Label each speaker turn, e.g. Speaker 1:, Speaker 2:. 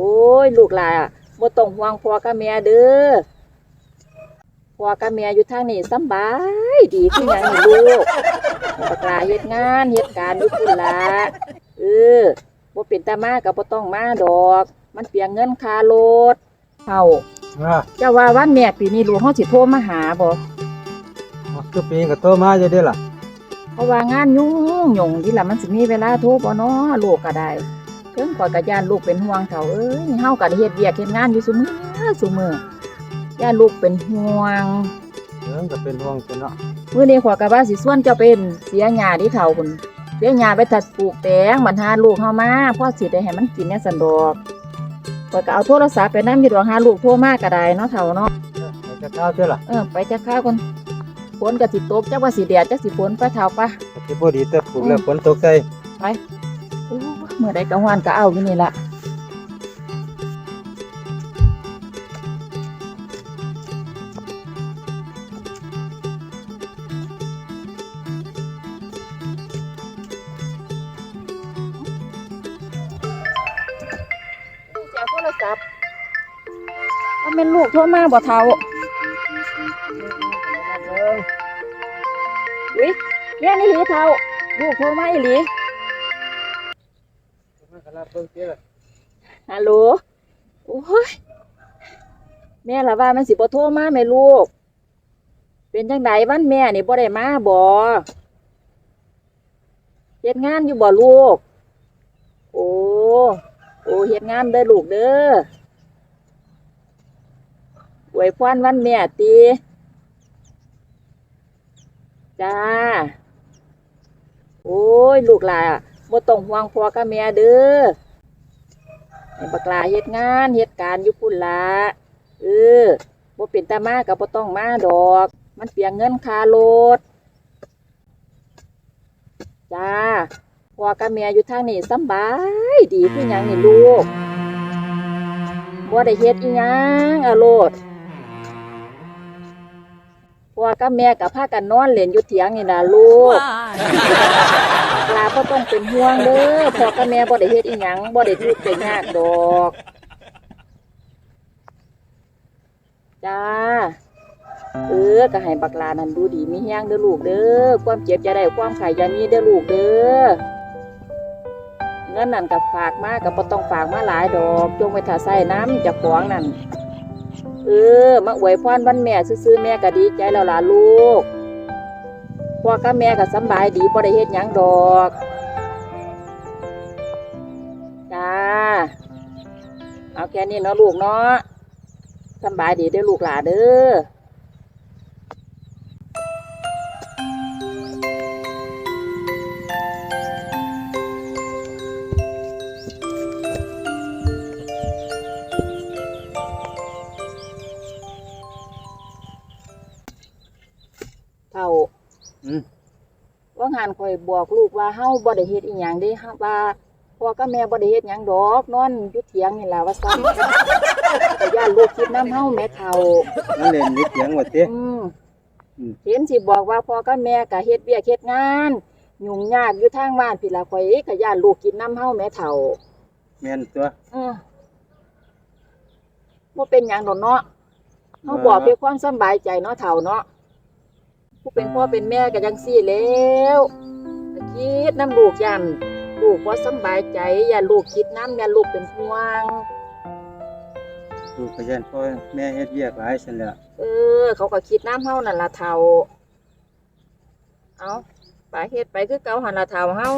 Speaker 1: โอ้ยลูกหลานอะบ่ต้องห่วงพ่อกับแม่เด้อพ่อกับแม่อยู่ทางนี้สำบายดีคือหยังนี่ลูกบักหลาเฮ็ดงานเฮ็ดการอยู่พุ่นละเออบ่เป็นตามาก็บ่ต้องมาดอก มันเปลียงเงินค่ารถเฮา
Speaker 2: อ่า
Speaker 1: เจ้าว่าวันแม่ปีนี้ลูกเฮาสิโทรมาหาบ่
Speaker 2: คือปีก็โตมาอยู่เด้ล่ะ
Speaker 1: เพราะว่างานยุ่งยุ่งที่ละมันสิมีเวลาโทรบ่เนาะลูกก็ได้ เพิ่นข่อยก็ย่านลูกเป็นห่วงเขาเอ้ยเฮาก็ได้เฮ็ดเวียกเฮ็ดงานอยู่ซุมื้อซุมื้อย่านลูกเป็นห่วง
Speaker 2: เรื่องก็เป็นห่วงจังเนาะ
Speaker 1: มื้อนี้ข่อยก็ว่าสิส่วนเจ้าเป็นเสียหญ้าที่เฒ่าพุ่นเสียหญ้าไปตัดปลูกแตงบรรหาลูกเฮามาพอสิได้ให้มันกินแน่สันดอกข่อยก็เอาโทรศัพท์ไปนำอยู่ดอกหาลูกโทรมาก็ได้เนาะเฒ่าเนาะ
Speaker 2: ไปจะข้าวเด้อล่ะ
Speaker 1: เออไปจักข้าวก่อนฝนก็สิตกจักว่าสิแดดจักสิฝนไปเฒ่าปะ
Speaker 2: ก็สิบ่ดีแต่ปลูกแล้วฝนตกใส่
Speaker 1: อู้ เมื่อใดก็หวานก็เอาอยู่นี่ละเสียโทรศัพท์ว่าเป็นลูกโทรมาบ่เท่าอุ้ยแม่นี่หลีเท่าลูกโทรมาอีหลี ฮัลโหลโอ้ยแม่ละว่ามันสิบ่โทรมาแม่ลูก เป็นจังไดวันแม่นี่บ่ได้มาบ่เฮ็ดงานอยู่บ่ลูก โอ้โอ้เฮ็ดงานเด้อลูกเด้ออวยพรวันแม่ติจ้า โอ้ย ลูกหลานอะ บ่ต้องห่วงพ่อกับแม่เด้อให้บักลาเฮ็ดงานเฮ็ดการอยู่พุ่นละเออบ่เป็นตามาก็บ่ต้องมาดอก มันเปลียงเงินค่ารถจ้าพ่อกับแม่อยู่ทางนี้สำบายดีคือหยังนี่ลูกบ่ได้เฮ็ดอีหยังอะโลดพ่อกับแม่ก็พากันนอนเล่นอยู่เถียงนี่ล่ะลูก ต้องเป็นห่วงเด้อพ่อกับแม่บ่ได้เฮ็ดอีหยังบ่ได้ทุกข์ได้ยากดอกจ้าเออก็ให้บักลานั่นดูดีมีแฮงเด้อลูกเด้อความเจ็บจะได้ความไข้อย่ามีเด้อลูกเด้อเงินนั่นก็ฝากมาก็บ่ต้องฝากมาหลายดอกจงไว้ถ้าใช้น้ำจากของนั่นเออมาอวยพรวันแม่ซื่อๆแม่ก็ดีใจแล้วล่ะลูกพ่อกับแม่ก็สบายดีบ่ได้เฮ็ดหยังดอก แค่นี้เนาะลูกเนาะสบายดีเด้อลูกหลาเด้อเท่า
Speaker 2: อืม
Speaker 1: ว่างานคอยบอกลูกว่าเฮาบ่ได้เฮ็ดอีหยังเด้เฮาว่า พ่อกับแม่บ่ได้เฮ็ดหยังดอกนอนอยู่เถียงนี่ล่ะว่าซั่นแต่ย่านลูกคิดน้ำเฮาแม่เฒ่า
Speaker 2: มันเล่นนิดเสียงว่าติ
Speaker 1: อืม
Speaker 2: อืม
Speaker 1: เห็นสิบอกว่าพ่อกับแม่ก็เฮ็ดเวียกเฮ็ดงานยุ่งยากอยู่ทางบ้านพี่ล่ะข่อยก็ย่านลูกกินน้ำเฮาแม่เฒ่า
Speaker 2: แม่นตัว
Speaker 1: อือบ่เป็นหยังดอกเนาะเฮาบอกเพื่อความสำบายใจเนาะเฒ่าเนาะผู้เป็นพ่อเป็นแม่ก็จังซี่แหล้วก็คิดน้ำลูกย่าน ลูกบ่สำบายใจย่านลูกคิดน้ำย่านลูกเป็นห่วง
Speaker 2: ลูกก็ยันพ่อแม่เฮ็ดเวียกหลายซั่นแหละ
Speaker 1: เออ เขาก็คิดน้ำเฮานั่นละเท่า เอาไปเฮ็ดไปคือเก่าหันละเท่าเฮา